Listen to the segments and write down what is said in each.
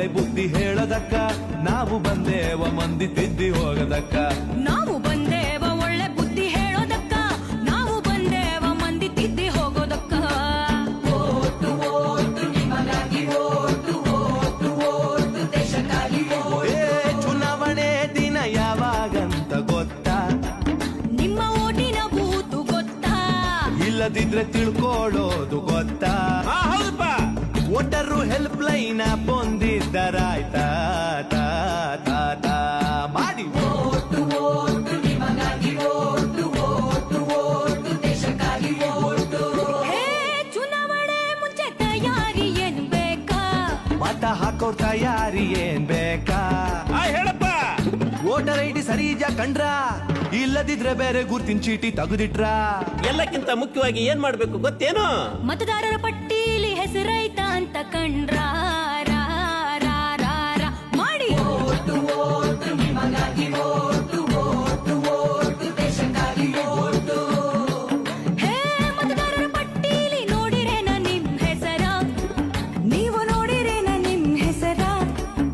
ಒಳ್ಳೆ ಬುದ್ಧಿ ಹೇಳದಕ್ಕ ನಾವು ಬಂದೇವ ಮಂದಿ ತಿದ್ದಿ ಹೋಗದಕ್ಕ. ನಾವು ಬಂದೇವ ಒಳ್ಳೆ ಬುದ್ಧಿ ಹೇಳೋದಕ್ಕ ನಾವು ಬಂದೇವ ಮಂದಿ ತಿದ್ದಿ ಹೋಗೋದಕ್ಕ. ಏ ಚುನಾವಣೆ ದಿನ ಯಾವಾಗಂತ ಗೊತ್ತಾ? ನಿಮ್ಮ ಓಟಿನ ಬೂತು ಗೊತ್ತಾ? ಇಲ್ಲದಿದ್ರೆ ತಿಳ್ಕೊಳ್ಳೋದು ಗೊತ್ತಾ? ಹೌದಪ್ಪ. ಒಟ್ಟರು ಹೆಲ್ಪ್ ಲೈನ್ ತಯಾರಿ ಏನ್ ಬೇಕಾ? ಆ ಹೇಳಪ್ಪ. ವೋಟರ್ ಐ ಡಿ ಇದ್ಯಾ ಕಂಡ್ರ? ಇಲ್ಲದಿದ್ರೆ ಬೇರೆ ಗುರ್ತಿನ ಚೀಟಿ ತೆಗೆದಿಟ್ರ? ಎಲ್ಲಕ್ಕಿಂತ ಮುಖ್ಯವಾಗಿ ಏನ್ ಮಾಡ್ಬೇಕು ಗೊತ್ತೇನು? ಮತದಾರರ ಪಟ್ಟೀಲಿ ಹೆಸರೈತ ಅಂತ ಕಂಡ್ರ?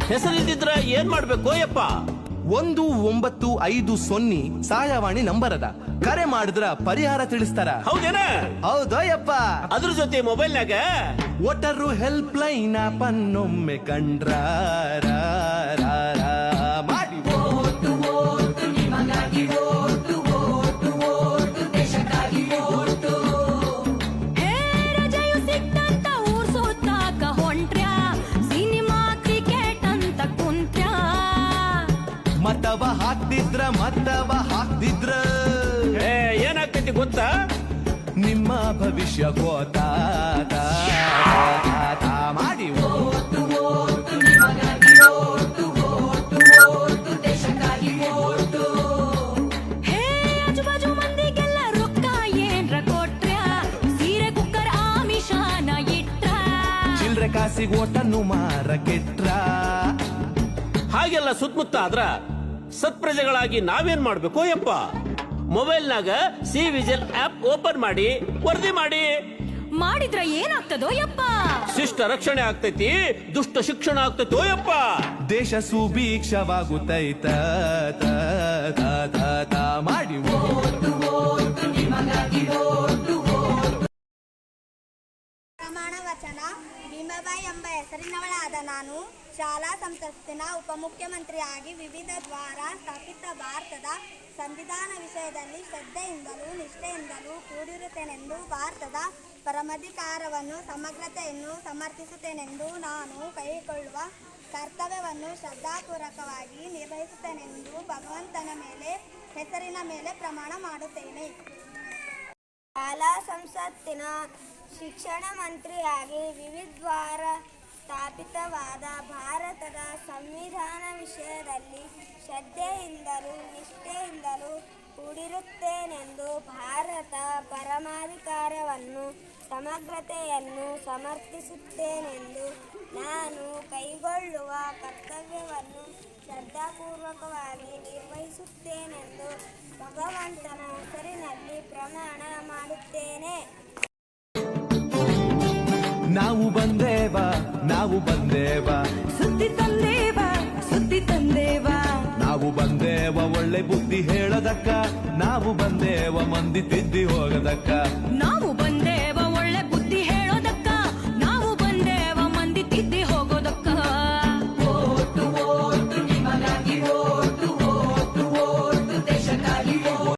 ಹೆಸರಿಲ್ದಿದ್ರ ಏನ್ ಮಾಡ್ಬೇಕು ಯಪ್ಪ ಒಂದು ಒಂಬತ್ತು ಐದು ಸೊನ್ನೆ ಸಹಾಯವಾಣಿ ನಂಬರ್ ಅದ ಕರೆ ಮಾಡಿದ್ರ ಪರಿಹಾರ ತಿಳಿಸ್ತಾರ. ಹೌದೇನ? ಹೌದಯ್ಯಪ್ಪ ಅದ್ರ ಜೊತೆ ಮೊಬೈಲ್ನಾಗ ಒಟ್ಟರು ಹೆಲ್ಪ್ ಲೈನ್ ಪನ್ನೊಮ್ಮೆ ಕಂಡ್ರ ಹಾಕ್ತಿದ್ರ ಮತವ ಹಾಕ್ತಿದ್ರ ಏ, ಏನಾಗ್ತೈತಿ ಗೊತ್ತಾ? ನಿಮ್ಮ ಭವಿಷ್ಯ ಗೋತಾ. ಮಾಡಿ ಕಾಸಿಗೆ ಓಟನ್ನು ಮಾರ ಕೆಟ್ರ ಹಾಗೆಲ್ಲ ಸುತ್ತಮುತ್ತ ಆದ್ರ ಸತ್ಪ್ರಜೆಗಳಾಗಿ ನಾವೇನ್ ಮಾಡ್ಬೇಕು? ಯಪ್ಪ ಮೊಬೈಲ್ನಾಗ ಸಿ ವಿಜಿಲ್ ಆಪ್ ಓಪನ್ ಮಾಡಿ ವರದಿ ಮಾಡಿ. ಮಾಡಿದ್ರ ಏನಾಗ್ತದೋ ಯಪ್ಪ? ಶಿಷ್ಟ ರಕ್ಷಣೆ ಆಗ್ತೈತಿ ದುಷ್ಟ ಶಿಕ್ಷಣ ಆಗ್ತೈತೋ ಯಪ್ಪ? ದೇಶ ಸುಭೀಕ್ಷವಾಗುತ್ತೈತ ತ, ತ, ತ, ತ. ಮಾಡಿ ಪ್ರಮಾಣ ವಚನ ಭೀಮಬಾಯಿ ಎಂಬ ಹೆಸರಿನವಳಾದ ನಾನು. ಶಾಲಾ ಸಂಸತ್ತಿನ ಉಪಮುಖ್ಯಮಂತ್ರಿಯಾಗಿ ವಿವಿಧ ದ್ವಾರ ಸ್ಥಾಪಿತ ಭಾರತದ ಸಂವಿಧಾನ ವಿಷಯದಲ್ಲಿ ಶ್ರದ್ಧೆಯಿಂದಲೂ ನಿಷ್ಠೆಯಿಂದಲೂ ಕೂಡಿರುತ್ತೇನೆಂದು ಭಾರತದ ಪರಮಾಧಿಕಾರವನ್ನು, ಸಮಗ್ರತೆಯನ್ನು ಸಮರ್ಥಿಸುತ್ತೇನೆಂದು ನಾನು ಕೈಗೊಳ್ಳುವ ಕರ್ತವ್ಯವನ್ನು ಶ್ರದ್ಧಾಪೂರ್ವಕವಾಗಿ ನಿರ್ವಹಿಸುತ್ತೇನೆಂದು ಭಗವಂತನ ಮೇಲೆ, ಹೆಸರಿನ ಮೇಲೆ ಪ್ರಮಾಣ ಮಾಡುತ್ತೇನೆ. ಶಾಲಾ ಸಂಸತ್ತಿನ ಶಿಕ್ಷಣ ಮಂತ್ರಿಯಾಗಿ ವಿವಿದ್ವಾರ ಸ್ಥಾಪಿತವಾದ ಭಾರತದ ಸಂವಿಧಾನ ವಿಷಯದಲ್ಲಿ ಶ್ರದ್ಧೆಯಿಂದಲೂ ನಿಷ್ಠೆಯಿಂದಲೂ ಕೂಡಿರುತ್ತೇನೆಂದು ಭಾರತ ಪರಮಾಧಿಕಾರವನ್ನು, ಸಮಗ್ರತೆಯನ್ನು ಸಮರ್ಥಿಸುತ್ತೇನೆಂದು ನಾನು ಕೈಗೊಳ್ಳುವ ಕರ್ತವ್ಯವನ್ನು ಶ್ರದ್ಧಾಪೂರ್ವಕವಾಗಿ ನಿರ್ವಹಿಸುತ್ತೇನೆಂದು ಭಗವಂತನ ಹೆಸರಿನಲ್ಲಿ ಪ್ರಮಾಣ ಮಾಡುತ್ತೇನೆ. ನಾವು ಬಂದೇವ ನಾವು ಬಂದೇವ. ಸುದ್ದಿ ತಂದೇವ ಸುದ್ದಿ ತಂದೇವ. ನಾವು ಬಂದೇವ ಒಳ್ಳೆ ಬುದ್ಧಿ ಹೇಳದಕ್ಕ. ನಾವು ಬಂದೇವ ಮಂದಿ ತಿದ್ದಿ ಹೋಗದಕ್ಕ.